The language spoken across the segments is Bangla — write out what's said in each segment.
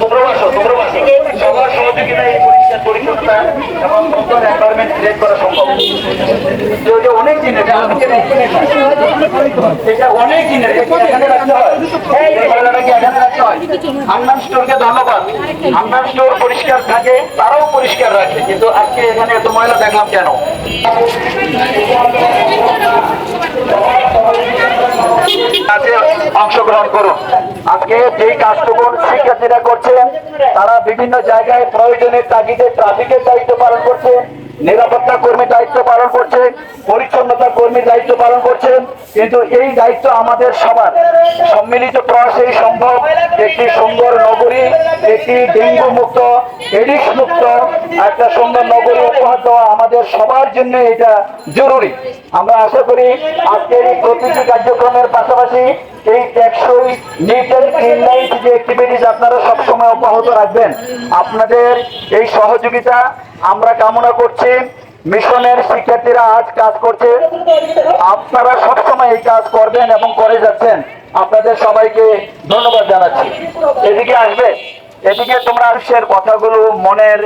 তোমরা বসো, তোমরা বসো। সবার সহযোগিতায় এই পরিষ্কার থাকে, তারাও পরিষ্কার রাখে। কিন্তু আজকে এখানে এত ময়লা দেখলাম কেন অংশগ্রহণ করুন আজকে শিক্ষার্থীরা করছেন তারা বিভিন্ন জায়গায় ট্রাফিকের দায়িত্ব পালন করছে নিরাপত্তা কর্মী দায়িত্ব পরিচ্ছন্নতা কর্মী দায়িত্ব পালন করছেন, কিন্তু এই দায়িত্ব আমাদের সবার। সম্মিলিত প্রয়াসেই সম্ভব একটি সুন্দর নগরী, একটি ডেঙ্গু মুক্ত এডিস মুক্ত একটা সুন্দর নগরী উপহার দেওয়া আমাদের সবার জন্য এটা জরুরি। আমরা আশা করি আজকের এই প্রতিটি কার্যক্রমের পাশাপাশি এই টেকসই নিট অ্যান্ড ক্লিন লাইফ যে অ্যাক্টিভিটিস আপনারা সবসময় অব্যাহত রাখবেন, আপনাদের এই সহযোগিতা আমরা কামনা করছি। মিশনের শিক্ষার্থীরা আজ কাজ করছে। আপনারা সবসময় এই কাজ করবেন এবং করে যাচ্ছেন। আপনাদের সবাইকে ধন্যবাদ জানাচ্ছি। এদিকে আসবে। এদিকে তোমরা আরশের কথাগুলো, মনের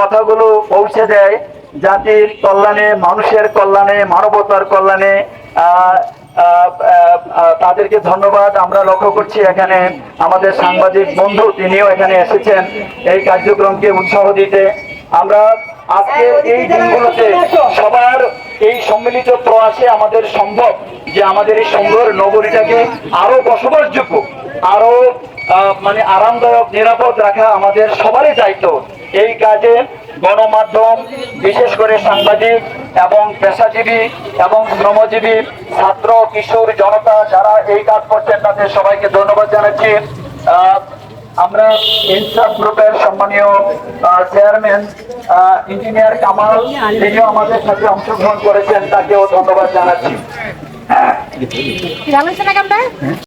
কথাগুলো পৌঁছে দেয়। জাতির কল্যাণে, মানুষের কল্যাণে, মানবতার কল্যাণে তাদেরকে ধন্যবাদ। আমরা লক্ষ্য করছি এখানে আমাদের সাংবাদিক বন্ধু, তিনিও এখানে এসেছেন এই কার্যক্রমকে উৎসাহ দিতে। আমরা আজকে এই দিনগুলোতে সবার এই সম্মিলিত প্রয়াসে আমাদের সম্ভব যে আমাদের এই সুন্দর নগরীটাকে আরও বসবাসযোগ্য আরও মানে আরামদায়ক নিরাপদ রাখা আমাদের সবারই দায়িত্ব। এই কাজে গণমাধ্যম বিশেষ করে সাংবাদিক এবং পেশাজীবী এবং শ্রমজীবী ছাত্র কিশোর জনতা যারা এই কাজ করছেন তাদের সবাইকে ধন্যবাদ জানাচ্ছি। আহ, আমরা ইনসাফ গ্রুপের সম্মানীয় চেয়ারম্যান ইঞ্জিনিয়ার কামাল, তিনিও আমাদের সাথে অংশগ্রহণ করেছেন, তাকেও ধন্যবাদ জানাচ্ছি।